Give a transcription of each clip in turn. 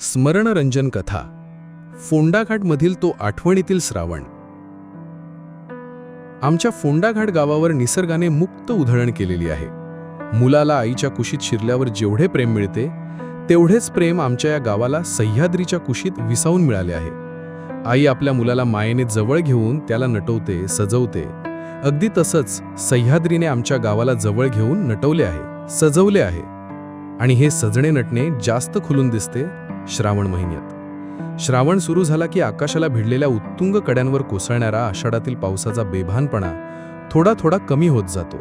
स्मरणरंजन कथा फोंडाघाटमधील तो आठवणीतील श्रावण. आमच्या फोंडाघाट गावावर निसर्गाने मुक्त उधळण केलेली आहे. मुलाला आईच्या कुशीत शिरल्यावर जेवढे प्रेम मिळते तेवढेच प्रेम आमच्या या गावाला सह्याद्रीच्या कुशीत विसावून मिळाले आहे. आई आपल्या मुलाला मायेने जवळ घेऊन त्याला नटवते सजवते. अगदी तसंच सह्याद्रीने आमच्या गावाला जवळ घेऊन नटवले आहे सजवले आहे. आणि हे सजणे नटणे जास्त खुलून दिसते श्रावण महिन्यात. श्रावण सुरू झाला की आकाशाला भिडलेल्या उत्तुंग कड्यांवर कोसळणारा आषाढातील पावसाचा बेभानपणा थोडा थोडा कमी होत जातो.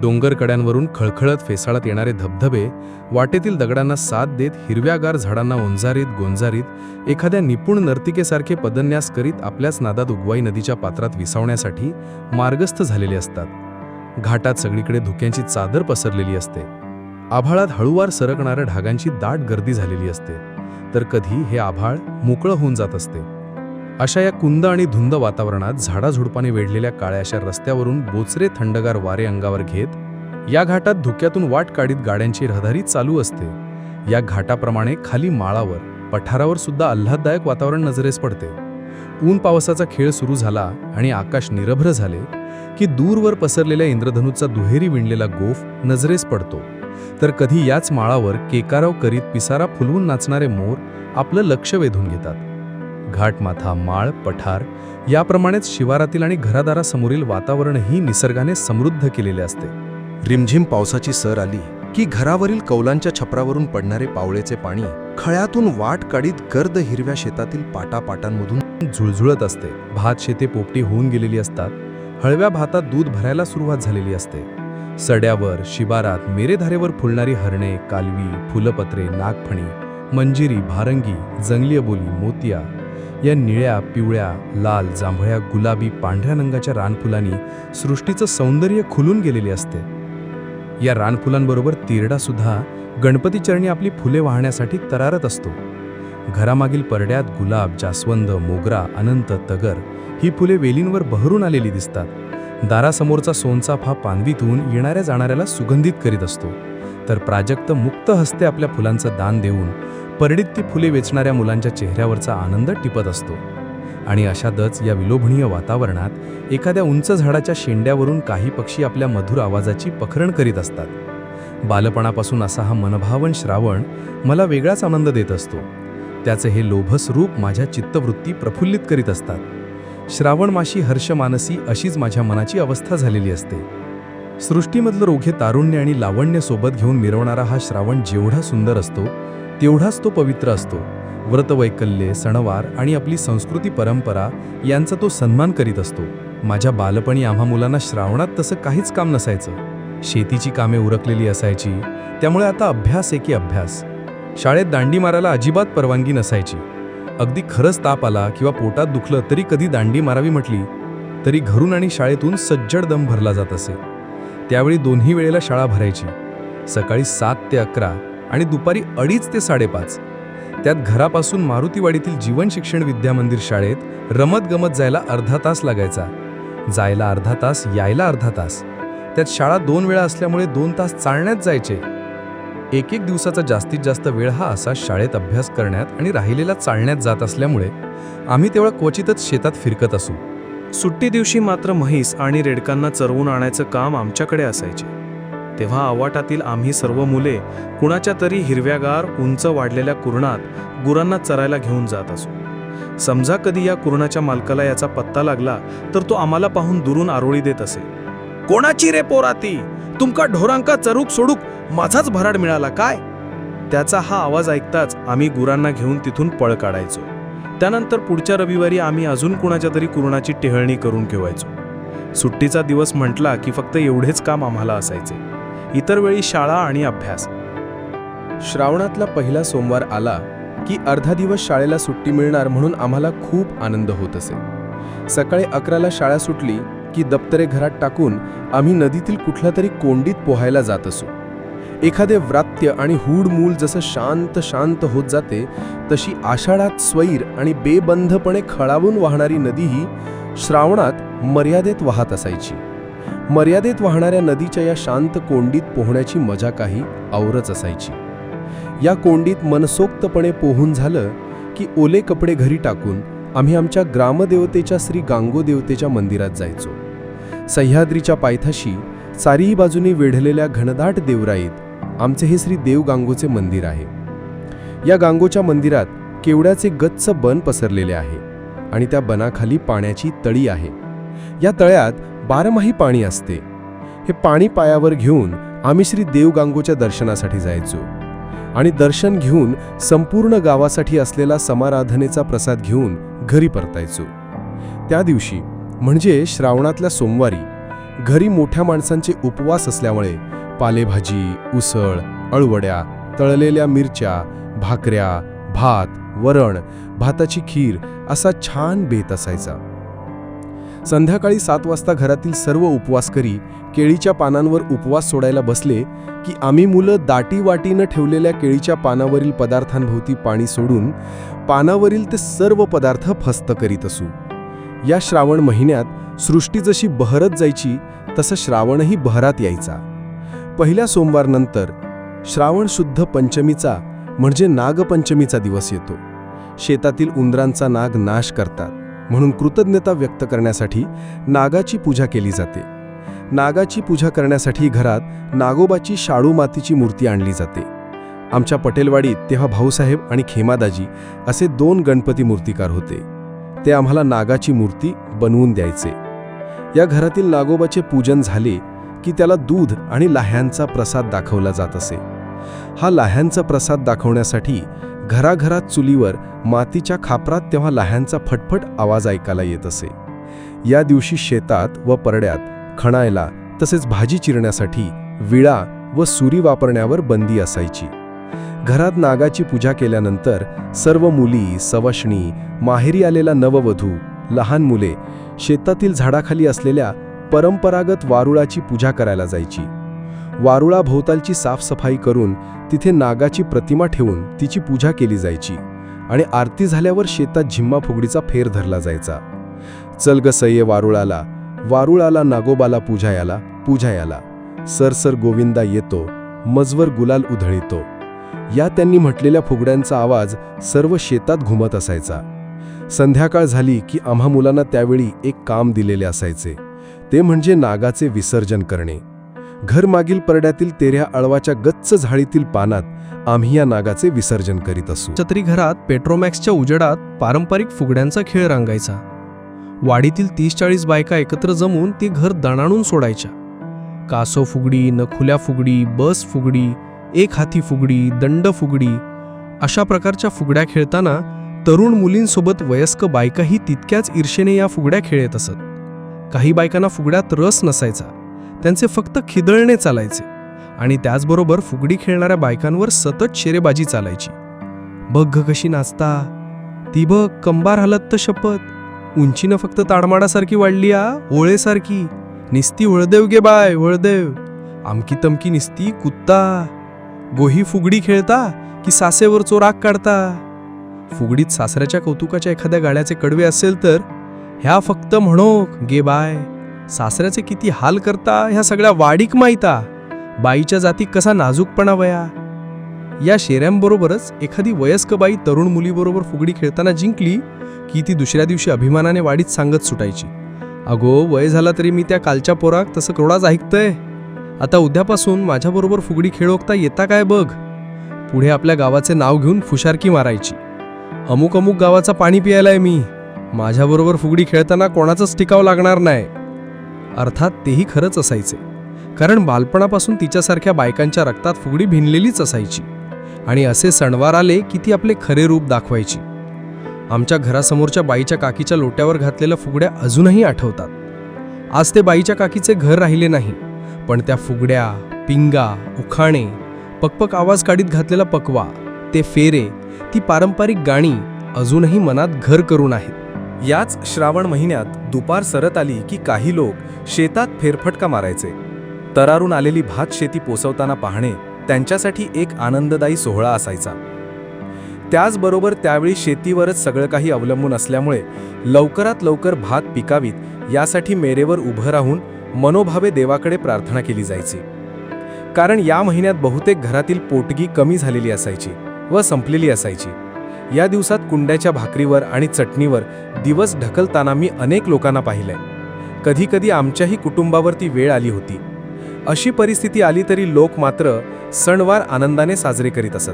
डोंगर कड्यांवरून खळखळत फेसाळत येणारे धबधबे वाटेतील दगडांना साथ देत हिरव्यागार झाडांना ओंजारीत गोंजारीत एखाद्या निपुण नर्तिकेसारखे पदन्यास करीत आपल्याच नादात उगवाई नदीच्या पात्रात विसावण्यासाठी मार्गस्थ झालेले असतात. घाटात सगळीकडे धुक्यांची चादर पसरलेली असते. आभाळात हळूवार सरकणाऱ्या ढागांची दाट गर्दी झालेली असते. तर कधी हे आभाळ मोकळं होऊन जात असते. अशा या कुंद आणि धुंद वातावरणात झाडाझुडपाने वेढलेल्या काळ्याशा रस्त्यावरून बोचरे थंडगार वारे अंगावर घेत या घाटात धुक्यातून वाट काढीत गाड्यांची रहदारी चालू असते. या घाटाप्रमाणे खाली माळावर पठारावर सुद्धा आल्हाददायक वातावरण नजरेस पडते. ऊन पावसाचा खेळ सुरू झाला आणि आकाश निरभ्र झाले की दूरवर पसरलेल्या इंद्रधनुचा दुहेरी विणलेला गोफ नजरेस पडतो. तर कधी याच माळावर केकाराव करीत पिसारा फुलवून नाचणारे मोर आपलं लक्ष वेधून घेतात. घाटमाथा माळ पठार याप्रमाणेच शिवारातील आणि घरादारासमोरील वातावरणही निसर्गाने समृद्ध केलेले असते. रिमझिम पावसाची सर आली की घरावरील कौलांच्या छपरावरून पडणारे पावळेचे पाणी खळ्यातून वाट काढीत गर्द हिरव्या शेतातील पाटापाटांमधून झुळझुळत असते. भात शेते पोपटी होऊन गेलेली असतात. हळव्या भातात दूध भरायला सुरुवात झालेली असते. सड्यावर शिबारात मेरेधारेवर फुलणारी हरणे कालवी फुलपत्रे नागफणी मंजिरी भारंगी जंगली बोली मोतिया या निळ्या पिवळ्या लाल जांभळ्या गुलाबी पांढऱ्या रंगाच्या रानफुलांनी सृष्टीचं सौंदर्य खुलून गेलेले असते. या रानफुलांबरोबर तिरडासुद्धा गणपतीचरणी आपली फुले वाहण्यासाठी तरारत असतो. घरामागील परड्यात गुलाब जास्वंद मोगरा अनंत तगर ही फुले वेलींवर बहरून आलेली दिसतात. दारासमोरचा सोनचाफा पानवीतून येणाऱ्या जाणाऱ्याला सुगंधित करीत असतो. तर प्राजक्त मुक्त हस्ते आपल्या फुलांचं दान देऊन परडीत ती फुले वेचणाऱ्या मुलांच्या चेहऱ्यावरचा आनंद टिपत असतो. आणि अशातच या विलोभनीय वातावरणात एखाद्या उंच झाडाच्या शेंड्यावरून काही पक्षी आपल्या मधुर आवाजाची पखरण करीत असतात. बालपणापासून असा हा मनभावन श्रावण मला वेगळाच आनंद देत असतो. त्याचे हे लोभस रूप माझ्या चित्तवृत्ती प्रफुल्लित करीत असतात. श्रावण माशी हर्षमानसी अशीच माझ्या मनाची अवस्था झालेली असते. सृष्टीमधलं रोखे तारुण्य आणि लावण्य सोबत घेऊन मिरवणारा हा श्रावण जेवढा सुंदर असतो तेवढाच तो पवित्र असतो. व्रतवैकल्ये सणवार आणि आपली संस्कृती परंपरा यांचा तो सन्मान करीत असतो. माझ्या बालपणी आम्हा मुलांना श्रावणात तसं काहीच काम नसायचं. शेतीची कामे उरकलेली असायची त्यामुळे आता अभ्यास आहे की अभ्यास. शाळेत दांडी मारायला अजिबात परवानगी नसायची. अगदी खरंच ताप आला किंवा पोटात दुखलं तरी कधी दांडी मारावी म्हटली तरी घरून आणि शाळेतून सज्जड दम भरला जात असे. त्यावेळी दोन्ही वेळेला शाळा भरायची. सकाळी सात ते अकरा आणि दुपारी अडीच ते साडेपाच. त्यात घरापासून मारुतीवाडीतील जीवन शिक्षण विद्यामंदिर शाळेत रमत गमत जायला अर्धा तास लागायचा. जायला अर्धा तास यायला अर्धा तास. त्यात शाळा दोन वेळा असल्यामुळे दोन तास चालण्यात जायचे. एक एक दिवसाचा जास्तीत जास्त वेळ हा असा शाळेत अभ्यास करण्यात आणि राहिलेला चालण्यात जात असल्यामुळे आम्ही तेव्हा क्वचितच शेतात फिरकत असू. सुट्टी दिवशी मात्र म्हैस आणि रेडकांना चरवून आणायचं काम आमच्याकडे असायचे. तेव्हा आवाटातील आम्ही सर्व मुले कुणाच्या तरी हिरव्यागार उंच वाढलेल्या कुरणात गुरांना चरायला घेऊन जात असू. समजा कधी या कुरणाच्या मालकाला याचा पत्ता लागला तर तो आम्हाला पाहून दुरून आरोळी देत असे. कोणाची रे पोराती? तुमका ढोरांका चरूक सोडूक माझाच भराड मिळाला काय? त्याचा हा आवाज ऐकताच आम्ही गुरांना घेऊन तिथून पळ काढायचो. त्यानंतर पुढच्या रविवारी आम्ही अजून कुणाच्या तरी कुरणाची टेहळणी करून ठेवायचो. सुट्टीचा दिवस म्हटला की फक्त एवढेच काम आम्हाला असायचे. इतर वेळी शाळा आणि अभ्यास. श्रावणातला पहिला सोमवार आला की अर्धा दिवस शाळेला सुट्टी मिळणार म्हणून आम्हाला खूप आनंद होत असे. सकाळी अकराला शाळा सुटली की दप्तरे घरात टाकून आम्ही नदीतील कुठल्या तरी कोंडीत पोहायला जात असू. एखादे व्रात्य आणि हूड मूल जसं शांत शांत होत जाते तशी आषाढात स्वैर आणि बेबंधपणे खळावून वाहणारी नदीही श्रावणात मर्यादेत वाहत असायची. मर्यादेत वाहणाऱ्या नदीच्या या शांत कोंडीत पोहण्याची मजा काही औरच असायची. या कोंडीत मनसोक्तपणे पोहून झालं की ओले कपडे घरी टाकून आम्ही आमच्या ग्रामदेवतेच्या श्री गांगो देवतेच्या मंदिरात जायचो. सह्याद्रीच्या पायथ्याशी चारीही बाजूनी वेढलेल्या घनदाट देवराईत आमचे हे श्री देव गांगोचे मंदिर आहे. या गांगोच्या मंदिरात केवड्याचे गच्च बन पसरलेले आहे आणि त्या बनाखाली पाण्याची तळी आहे. या तळ्यात बारमाही पाणी असते. हे पाणी पायावर घेऊन आम्ही श्री देव गांगोच्या दर्शनासाठी जायचो आणि दर्शन घेऊन संपूर्ण गावासाठी असलेला समाराधनेचा प्रसाद घेऊन घरी परतायचो. त्या दिवशी म्हणजे श्रावणातल्या सोमवारी घरी मोठ्या माणसांचे उपवास असल्यामुळे पालेभाजी उसळ अळवड्या तळलेल्या मिरच्या भाकऱ्या भात वरण भाताची खीर असा छान बेत असायचा. संध्याकाळी सात वाजता घरातील सर्व उपवासकरी केळीच्या पानांवर उपवास सोडायला बसले की आम्ही मुलं दाटी वाटीनं ठेवलेल्या केळीच्या पानावरील पदार्थांभोवती पाणी सोडून पानावरील ते सर्व पदार्थ फस्त करीत असू. या श्रावण महिन्यात सृष्टी जशी बहरत जायची तसं श्रावणही बहरात यायचा. पहिल्या सोमवारनंतर श्रावण शुद्ध पंचमीचा म्हणजे नागपंचमीचा दिवस येतो. शेतातील उंदरांचा नाग नाश करतात म्हणून कृतज्ञता व्यक्त करण्यासाठी नागाची पूजा केली जाते. नागाची पूजा करण्यासाठी घरात नागोबाची शाळू मातीची मूर्ती आणली जाते. आमच्या पटेलवाडीत तेव्हा भाऊसाहेब आणि खेमादाजी असे दोन गणपती मूर्तिकार होते. ते आम्हाला नागाची मूर्ती बनवून द्यायचे. या घरातील नागोबाचे पूजन झाले की त्याला दूध आणि लाह्यांचा प्रसाद दाखवला जात असे. हा लाह्यांचा प्रसाद दाखवण्यासाठी घराघरात चुलीवर मातीच्या खापरात तेव्हा लाह्यांचा फटफट आवाज ऐकायला येत असे. या दिवशी शेतात व परड्यात खणायला तसेच भाजी चिरण्यासाठी विळा व सुरी वापरण्यावर बंदी असायची. घरात नागाची पूजा केल्यानंतर सर्व मुली सवशणी माहेरी आलेला नववधू लहान मुले शेतातील झाडाखाली असलेल्या परंपरागत वारुळाची पूजा करायला जायची. वारुळा भोवतालची साफसफाई करून तिथे नागाची प्रतिमा ठेवून तिची पूजा केली जायची आणि आरती झाल्यावर शेतात झिम्मा फुगडीचा फेर धरला जायचा. चल ग वारुळाला वारुळाला नागोबाला पूजायाला पूजायाला सरसर गोविंदा येतो मजवर गुलाल उधळितो. या त्यांनी म्हटलेल्या फुगड्यांचा आवाज सर्व शेतात घुमत असायचा. संध्याकाळ झाली की आम्हा मुलांना त्यावेळी एक काम दिलेले असायचे. ते म्हणजे नागाचे विसर्जन करणे. घरमागील परड्यातील तेऱ्या अळवाच्या गच्च झाडीतील पानात आम्ही या नागाचे विसर्जन करीत असू. छत्री घरात पेट्रोमॅक्सच्या उजेडात पारंपरिक फुगड्यांचा खेळ रांगायचा. वाडीतील तीस चाळीस बायका एकत्र जमून ती घर दणाणून सोडायच्या. कासव फुगडी नखुल्या फुगडी बस फुगडी एक हाती फुगडी दंड फुगडी अशा प्रकारच्या फुगड्या खेळताना तरुण मुलींसोबत वयस्क बायकाही तितक्याच ईर्षेने या फुगड्या खेळत असत. काही बायकांना फुगड्यात रस नसायचा त्यांचे फक्त खिदळणे चालायचे आणि त्याचबरोबर फुगडी खेळणाऱ्या बायकांवर सतत शेरेबाजी चालायची. बघ कशी नाचता ती बघ कंबार हलत तर शपथ उंचीनं फक्त ताडमाडासारखी वाढली आ ओळेसारखी निस्ती वळदेव गे बाय वळदेव आमकी तमकी निस्ती कुत्ता गोही फुगडी खेळता की सासेवर चोराग काढता? फुगडीत सासऱ्याच्या कौतुकाच्या एखाद्या गाड्याचे कडवे असेल तर ह्या फक्त म्हणो गे बाय. सासऱ्याचे किती हाल करता ह्या सगळ्या वाडीक माहिता बाईच्या जाती कसा नाजूकपणा वया. या शेऱ्यांबरोबरच एखादी वयस्क बाई तरुण मुलीबरोबर फुगडी खेळताना जिंकली की ती दुसऱ्या दिवशी अभिमानाने वाडीत सांगत सुटायची. अगो वय झाला तरी मी त्या कालच्या पोराक तसं क्रोडाच ऐकतंय. आता उद्यापासून माझ्याबरोबर फुगडी खेळवता येता काय बघ? पुढे आपल्या गावाचे नाव घेऊन फुशारकी मारायची. अमुक अमुक गावाचा पाणी पियालाय मी. माझ्याबरोबर फुगडी खेळताना कोणाचंच टिकाव लागणार नाही. अर्थात तेही खरंच असायचे. कारण बालपणापासून तिच्यासारख्या बायकांच्या रक्तात फुगडी भिनलेलीच असायची. आणि असे सणवार आले की ती आपले खरे रूप दाखवायची. आमच्या घरासमोरच्या बाईच्या काकीच्या लोट्यावर घातलेल्या फुगड्या अजूनही आठवतात. आज ते बाईच्या काकीचे घर राहिले नाही. पण त्या फुगड्या पिंगा उखाणे पकपक आवाज काढीत घातलेला पकवा ते फेरे ती पारंपरिक गाणी अजूनही मनात घर करून आहेत याच श्रावण महिन्यात दुपार सरत आली की काही लोक शेतात फेरफटका मारायचे. तरारून आलेली भात शेती पोसवताना पाहणे त्यांच्यासाठी एक आनंददायी सोहळा असायचा. त्याचबरोबर त्यावेळी शेतीवरच सगळं काही अवलंबून असल्यामुळे लवकरात लवकर भात पिकावीत यासाठी मेरेवर उभं राहून मनोभावे देवाकडे प्रार्थना केली जायची. कारण या महिन्यात बहुतेक घरातील पोटगी कमी झालेली असायची व संपलेली असायची. या दिवसात कुंड्याच्या भाकरीवर आणि चटणीवर दिवस ढकलताना मी अनेक लोकांना पाहिलंय. कधीकधी आमच्याही कुटुंबावर ती वेळ आली होती. अशी परिस्थिती आली तरी लोक मात्र सणवार आनंदाने साजरे करीत असत.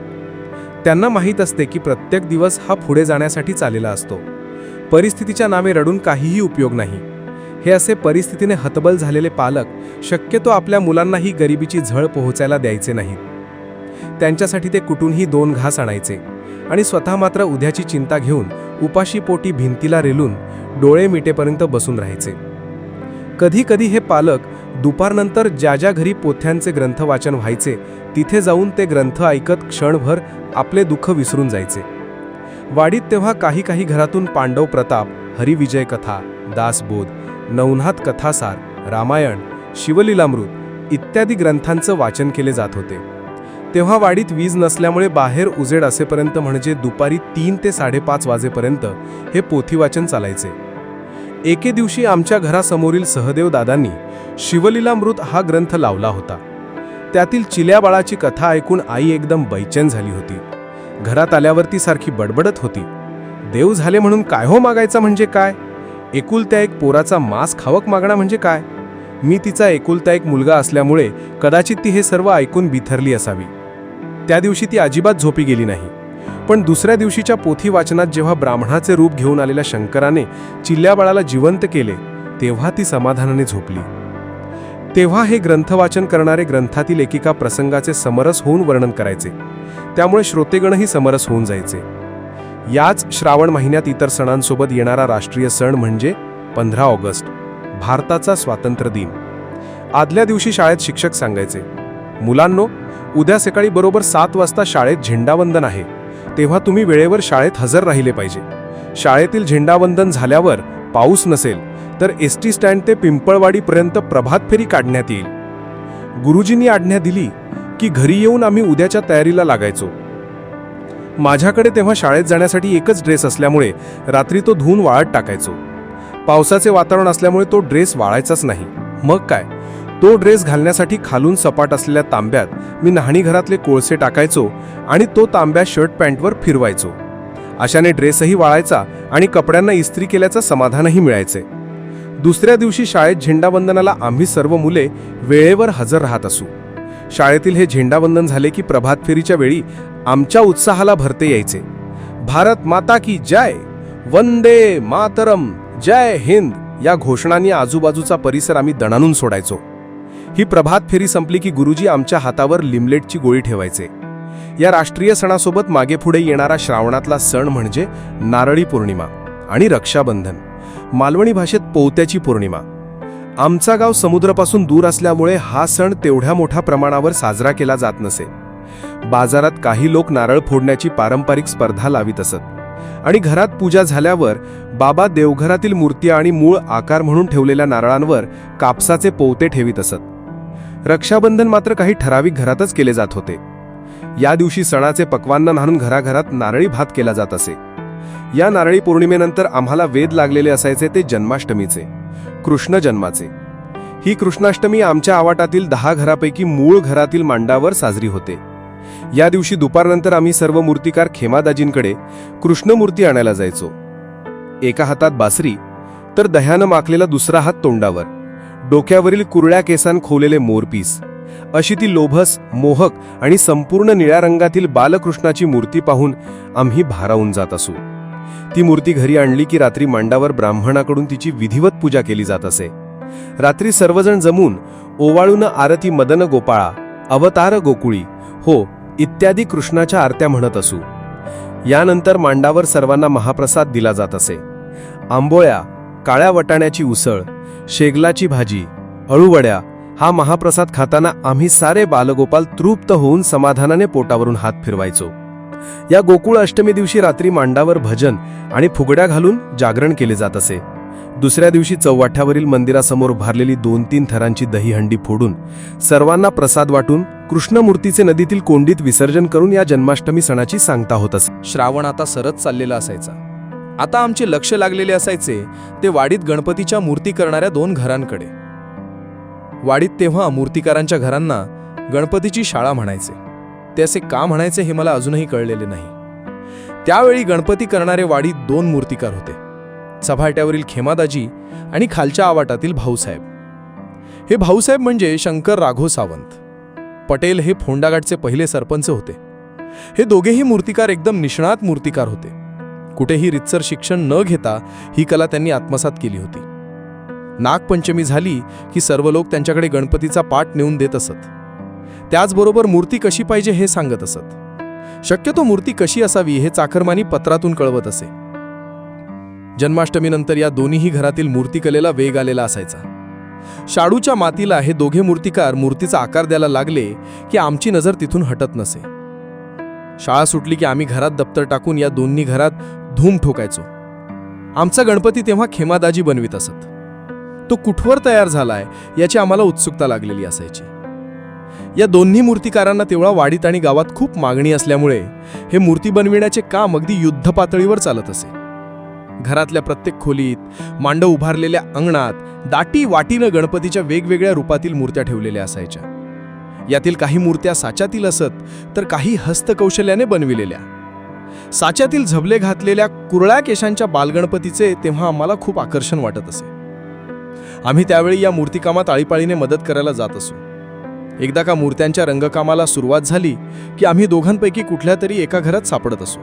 त्यांना माहीत असते की प्रत्येक दिवस हा पुढे जाण्यासाठी चाललेला असतो. परिस्थितीच्या नावे रडून काहीही उपयोग नाही. हे असे परिस्थितीने हतबल झालेले पालक शक्यतो आपल्या मुलांनाही गरिबीची झळ पोहोचायला द्यायचे नाहीत. त्यांच्यासाठी ते कुठूनही दोन घास आणायचे आणि स्वतः मात्र उद्याची चिंता घेऊन उपाशी पोटी भिंतीला रेलून डोळे मिटेपर्यंत बसून राहायचे. कधी कधी हे पालक दुपारनंतर ज्या ज्या घरी पोथ्यांचे ग्रंथ वाचन व्हायचे तिथे जाऊन ते ग्रंथ ऐकत क्षणभर आपले दुःख विसरून जायचे. वाडीत तेव्हा काही काही घरातून पांडव प्रताप हरिविजय कथा दासबोध नवनाथ कथासार रामायण शिवलीलामृत इत्यादी ग्रंथांचं वाचन केले जात होते. तेव्हा वाडीत वीज नसल्यामुळे बाहेर उजेड असेपर्यंत म्हणजे दुपारी तीन ते साडेपाच वाजेपर्यंत हे पोथी वाचन चालायचे. एके दिवशी आमच्या घरासमोरील सहदेव दादांनी शिवलीलामृत हा ग्रंथ लावला होता. त्यातील चिल्या बाळाची कथा ऐकून आई एकदम बैचेन झाली होती. घरात आल्यावर ती सारखी बडबडत होती. देव झाले म्हणून काय हो मागायचा म्हणजे काय? एकुलत्या एक पोराचा मांस खावक मागणं म्हणजे काय? मी तिचा एकुलता एक मुलगा असल्यामुळे कदाचित ती हे सर्व ऐकून बिथरली असावी. त्या दिवशी ती अजिबात झोपी गेली नाही. पण दुसऱ्या दिवशीच्या पोथी वाचनात जेव्हा ब्राह्मणाचे रूप घेऊन आलेल्या शंकराने चिल्ल्याबाळाला जिवंत केले तेव्हा ती समाधानाने झोपली. तेव्हा हे ग्रंथवाचन करणारे ग्रंथातील एकेका प्रसंगाचे समरस होऊन वर्णन करायचे. त्यामुळे श्रोतेगणही समरस होऊन जायचे. याच श्रावण महिन्यात इतर सणांसोबत येणारा राष्ट्रीय सण म्हणजे पंधरा ऑगस्ट भारताचा स्वातंत्र्य दिन. आदल्या दिवशी शाळेत शिक्षक सांगायचे मुलांनो उद्या सकाळी बरोबर सात वाजता शाळेत झेंडावंदन आहे. तेव्हा तुम्ही वेळेवर शाळेत हजर राहिले पाहिजे. शाळेतील झेंडावंदन झाल्यावर पाऊस नसेल तर एस टी स्टँड ते पिंपळवाडीपर्यंत प्रभात फेरी काढण्यात येईल. गुरुजींनी आज्ञा दिली की घरी येऊन आम्ही उद्याच्या तयारीला लागायचो. माझ्याकडे तेव्हा शाळेत जाण्यासाठी एकच ड्रेस असल्यामुळे रात्री तो धुवून वाळत टाकायचो. पावसाचे वातावरण असल्यामुळे तो ड्रेस वाळायचाच नाही. मग काय? तो ड्रेस घालण्यासाठी खालून सपाट असलेल्या तांब्यात मी न्हाणी घरातले कोळसे टाकायचो आणि तो तांब्या शर्ट पॅन्टवर फिरवायचो. अशाने ड्रेसही वाळायचा आणि कपड्यांना इस्त्री केल्याचं समाधानही मिळायचे. दुसऱ्या दिवशी शाळेत झेंडावंदनाला आम्ही सर्व मुले वेळेवर हजर राहत असू. शाळेतील हे झेंडावंदन झाले की प्रभात फेरीच्या वेळी आमच्या उत्साहाला भरते यायचे. भारत माता की जय वंदे मातरम जय हिंद या घोषणांनी आजूबाजूचा परिसर आम्ही दणानून सोडायचो. ही प्रभात फेरी संपली की गुरुजी आमच्या हातावर लिमलेटची गोळी ठेवायचे. या राष्ट्रीय सणासोबत मागेपुढे येणारा श्रावणातला सण म्हणजे नारळी पौर्णिमा आणि रक्षाबंधन मालवणी भाषेत पोवत्याची पौर्णिमा. आमचा गाव समुद्रापासून दूर असल्यामुळे हा सण तेवढ्या मोठ्या प्रमाणावर साजरा केला जात नसे. बाजारात काही लोक नारळ फोडण्याची पारंपरिक स्पर्धा लावित असत. आणि घरात पूजा झाल्यावर बाबा देवघरातील मूर्ती आणि मूळ आकार म्हणून ठेवलेल्या नारळांवर कापसाचे पोवते ठेवीत असत. रक्षाबंधन मात्र काही ठराविक घरातच केले जात होते. या दिवशी सणाचे पक्वांना नाणून घराघरात नारळी भात केला जात असे. या नारळी पौर्णिमेनंतर आम्हाला वेद लागलेले असायचे ते जन्माष्टमीचे. कृष्ण जन्माचे. ही कृष्णाष्टमी आमच्या आवाटातील दहा घरापैकी मूळ घरातील मांडावर साजरी होते. या दिवशी दुपारनंतर आम्ही सर्व मूर्तिकार खेमादाजींकडे कृष्णमूर्ती आणायला जायचो. एका हातात बासरी तर दह्यानं माखलेला दुसरा हात तोंडावर डोक्यावरील कुरळ्या केसान खोवलेले मोरपीस अशी ती लोभस मोहक आणि संपूर्ण निळ्या रंगातील बालकृष्णाची मूर्ती पाहून आम्ही भारावून जात असू. ती मूर्ती घरी आणली की रात्री मांडावर ब्राह्मणाकडून तिची विधिवत पूजा केली जात असे. रात्री सर्वजण जमून ओवाळून आरती मदन गोपाळा अवतार गोकुळी हो इत्यादी कृष्णाच्या आरत्या म्हणत असू. यानंतर मांडावर सर्वांना महाप्रसाद दिला जात असे. आंबोळ्या काळ्या वटाण्याची उसळ शेगलाची भाजी अळूवड्या हा महाप्रसाद खाताना आम्ही सारे बालगोपाल तृप्त होऊन समाधानाने पोटावरून हात फिरवायचो. या गोकुळ अष्टमी दिवशी रात्री मांडावर भजन आणि फुगड्या घालून जागरण केले जात असे. दुसऱ्या दिवशी चौवाठ्यावरील मंदिरासमोर उभारलेली दोन तीन थरांची दहीहंडी फोडून सर्वांना प्रसाद वाटून कृष्णमूर्तीचे नदीतील कोंडीत विसर्जन करून या जन्माष्टमी सणाची सांगता होत असे. श्रावण आता सरत चाललेला असायचा. आता आमचे लक्ष लागलेले असायचे ते वाडीत गणपतीच्या मूर्ती करणाऱ्या दोन घरांकडे. वाडीत तेव्हा मूर्तिकारांच्या घरांना गणपतीची शाळा म्हणायचे. ते असे का म्हणायचे हे मला अजूनही कळलेले नाही. त्यावेळी गणपती करणारे वाडीत दोन मूर्तिकार होते. सभाट्यावरील खेमादाजी आणि खालच्या आवाटातील भाऊसाहेब. हे भाऊसाहेब म्हणजे शंकर राघो सावंत. पटेल हे फोंडाघाटचे पहिले सरपंच होते. हे दोघेही मूर्तिकार एकदम निष्णात मूर्तिकार होते. कुठेही रितसर शिक्षण न घेता ही कला त्यांनी आत्मसात केली होती. नागपंचमी झाली की सर्व लोक त्यांच्याकडे गणपतीचा पाठ नेऊन देत असत. त्याचबरोबर मूर्ती कशी पाहिजे हे सांगत असत. शक्यतो मूर्ती कशी असावी हे चाकरमानी पत्रातून कळवत असे. जन्माष्टमीनंतर या दोन्हीही घरातील मूर्तिकलेला वेग आलेला असायचा. शाडूच्या मातीला हे दोघे मूर्तिकार मूर्तीचा आकार द्यायला लागले की आमची नजर तिथून हटत नसे. शाळा सुटली की आम्ही घरात दप्तर टाकून या दोन्ही घरात धूम ठोकायचो. आमचा गणपती तेव्हा खेमादाजी बनवित असत. तो कुठवर तयार झालाय याची आम्हाला उत्सुकता लागलेली असायची. या दोन्ही मूर्तिकारांना तेवढा वाडीत आणि गावात खूप मागणी असल्यामुळे हे मूर्ती बनविण्याचे काम अगदी युद्ध पातळीवर चालत असे. घरातल्या प्रत्येक खोलीत मांडव उभारलेल्या अंगणात दाटी वाटीनं गणपतीच्या वेगवेगळ्या रूपातील मूर्त्या ठेवलेल्या असायच्या. यातील काही मूर्त्या साच्यातील असत तर काही हस्तकौशल्याने बनविलेल्या. साच्यातील झबले घातलेल्या कुरळ्या केशांच्या बालगणपतीचे तेव्हा आम्हाला खूप आकर्षण वाटत असे. आम्ही त्यावेळी या मूर्तिकामात आळीपाळीने मदत करायला जात असू. एकदा का मूर्त्यांच्या रंगकामाला सुरुवात झाली की आम्ही दोघांपैकी कुठल्या तरी एका घरात सापडत असू.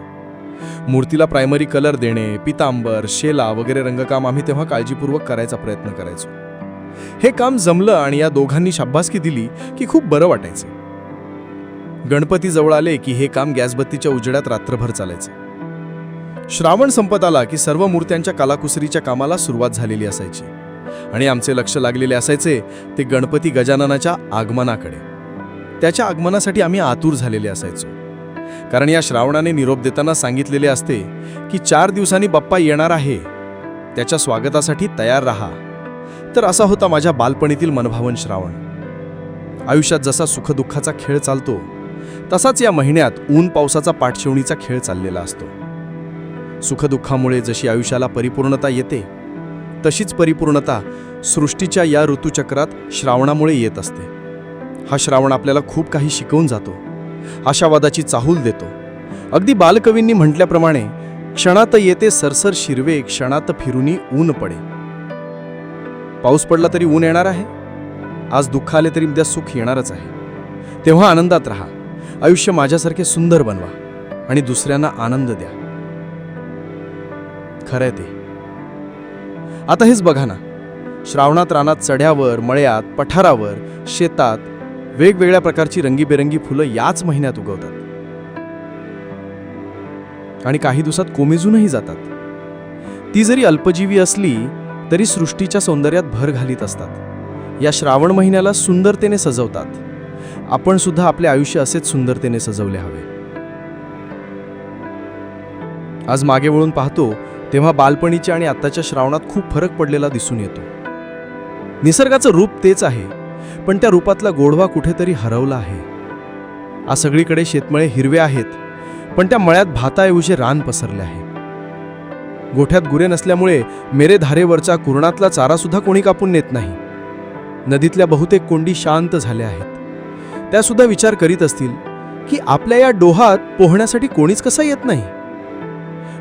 मूर्तीला प्रायमरी कलर देणे पितांबर शेला वगैरे रंगकाम आम्ही तेव्हा काळजीपूर्वक करायचा प्रयत्न करायचो. हे काम जमलं आणि या दोघांनी शाब्बासकी दिली की खूप बरं वाटायचं. गणपती जवळ आले की हे काम गॅसबत्तीच्या उजेडात रात्रभर चालायचं. श्रावण संपत आला की सर्व मूर्त्यांच्या कलाकुसरीच्या कामाला सुरुवात झालेली असायची. आणि आमचे लक्ष लागलेले असायचे ते गणपती गजाननाच्या आगमनाकडे. त्याच्या आगमनासाठी आम्ही आतुर झालेले असायचो. कारण या श्रावणाने निरोप देताना सांगितलेले असते की चार दिवसांनी बाप्पा येणार आहे. त्याच्या स्वागतासाठी तयार राहा. तर असा होता माझ्या बालपणीतील मनभावन श्रावण. आयुष्यात जसा सुखदुःखाचा खेळ चालतो तसाच या महिन्यात ऊन पावसाचा पाठशिवणीचा खेळ चाललेला असतो. सुखदुःखामुळे जशी आयुष्याला परिपूर्णता येते तशीच परिपूर्णता सृष्टीच्या या ऋतुचक्रात श्रावणामुळे येत असते. हा श्रावण आपल्याला खूप काही शिकवून जातो. आशावादाची चाहूल देतो. अगदी बालकवींनी म्हटल्याप्रमाणे क्षणात येते सरसर शिरवे क्षणात फिरुनी ऊन पडे. पाऊस पडला तरी ऊन येणार आहे. आज दुःख आले तरी उद्या सुख येणारच आहे. तेव्हा आनंदात राहा. आयुष्य माझ्यासारखे सुंदर बनवा आणि दुसऱ्यांना आनंद द्या. खरंय ते. आता हेच बघा ना. श्रावणात रानात चढ्यावर मळ्यात पठारावर शेतात वेगवेगळ्या प्रकारची रंगीबेरंगी फुलं याच महिन्यात उगवतात. आणि काही दिवसात कोमेजूनही जातात. ती जरी अल्पजीवी असली तरी सृष्टीच्या सौंदर्यात भर घालीत असतात. या श्रावण महिन्याला सुंदरतेने सजवतात. आपण सुद्धा आपले आयुष्य असेच सुंदरतेने सजवले हवे. आज मागे वळून पाहतो तेव्हा बालपणीच्या आणि आत्ताच्या श्रावणात खूप फरक पडलेला दिसून येतो. निसर्गाचं रूप तेच आहे. पण त्या रूपातला गोडवा कुठेतरी हरवला आहे. आज सगळीकडे शेतमळे हिरवे आहेत पण त्या मळ्यात भाताऐवजी रान पसरले आहे. गोठ्यात गुरे नसल्यामुळे मेरे धारेवरचा कुरणातला चारा सुद्धा कोणी कापून नेत नाही. नदीतल्या बहुतेक कोंडी शांत झाल्या आहेत. त्या सुद्धा विचार करीत असतील की आपल्या या डोहात पोहण्यासाठी कोणीच कसा येत नाही?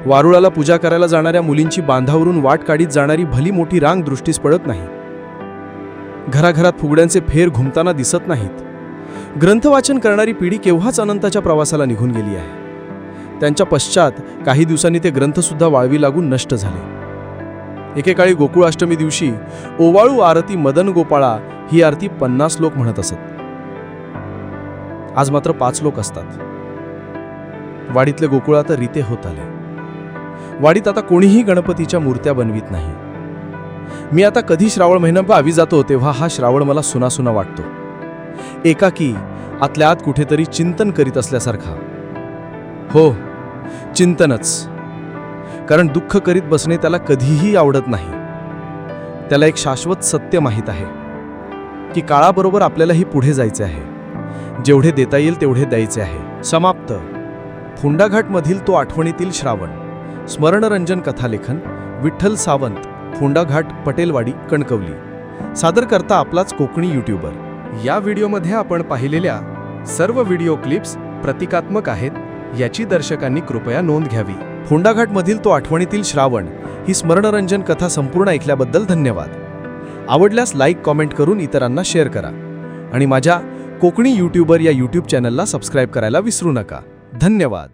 वारुळाला पूजा करायला जाणाऱ्या मुलींची बांधावरून वाट काढीत जाणारी भली मोठी रांग दृष्टीस पडत नाही. घराघरात फुगड्यांचे फेर घुमताना दिसत नाहीत. ग्रंथवाचन करणारी पिढी केव्हाच अनंताच्या प्रवासाला निघून गेली आहे? त्यांच्या पश्चात काही दिवसांनी ते ग्रंथसुद्धा वाळवी लागून नष्ट झाले. एकेकाळी गोकुळाष्टमी दिवशी ओवाळू आरती मदन गोपाळा ही आरती पन्नास लोक म्हणत असत. आज मात्र पाच लोक असतात. वाडीतले गोकुळ आता रिते होत आले. वाडीत आता कोणीही गणपतीच्या मूर्त्या बनवीत नाही. मी आता कधी श्रावण महिना गावी जातो तेव्हा हा श्रावण मला सुनासुना वाटतो. एकाकी आतल्या आत कुठेतरी चिंतन करीत असल्यासारखा. हो चिंतनच. कारण दुःख करीत बसणे त्याला कधीही आवडत नाही. त्याला एक शाश्वत सत्य माहीत आहे की काळाबरोबर आपल्यालाही पुढे जायचे आहे. जेवढे देता येईल तेवढे द्यायचे आहे. समाप्त. फुंडाघाटमधील तो आठवणीतील श्रावण. स्मरणरंजन कथालेखन विठ्ठल सावंत. फोंडाघाट पटेलवाडी कणकवली. सादर करता आपलाच कोकणी युट्यूबर या व्हिडिओमध्ये आपण पाहिलेल्या सर्व व्हिडिओ क्लिप्स प्रतिकात्मक आहेत याची दर्शकांनी कृपया नोंद घ्यावी. फोंडाघाटमधील तो आठवणीतील श्रावण ही स्मरणरंजन कथा संपूर्ण ऐकल्याबद्दल धन्यवाद. आवडल्यास लाईक कॉमेंट करून इतरांना शेअर करा. आणि माझ्या कोकणी यूट्यूबर या यूट्यूब चॅनलला सबस्क्राईब करायला विसरू नका. धन्यवाद.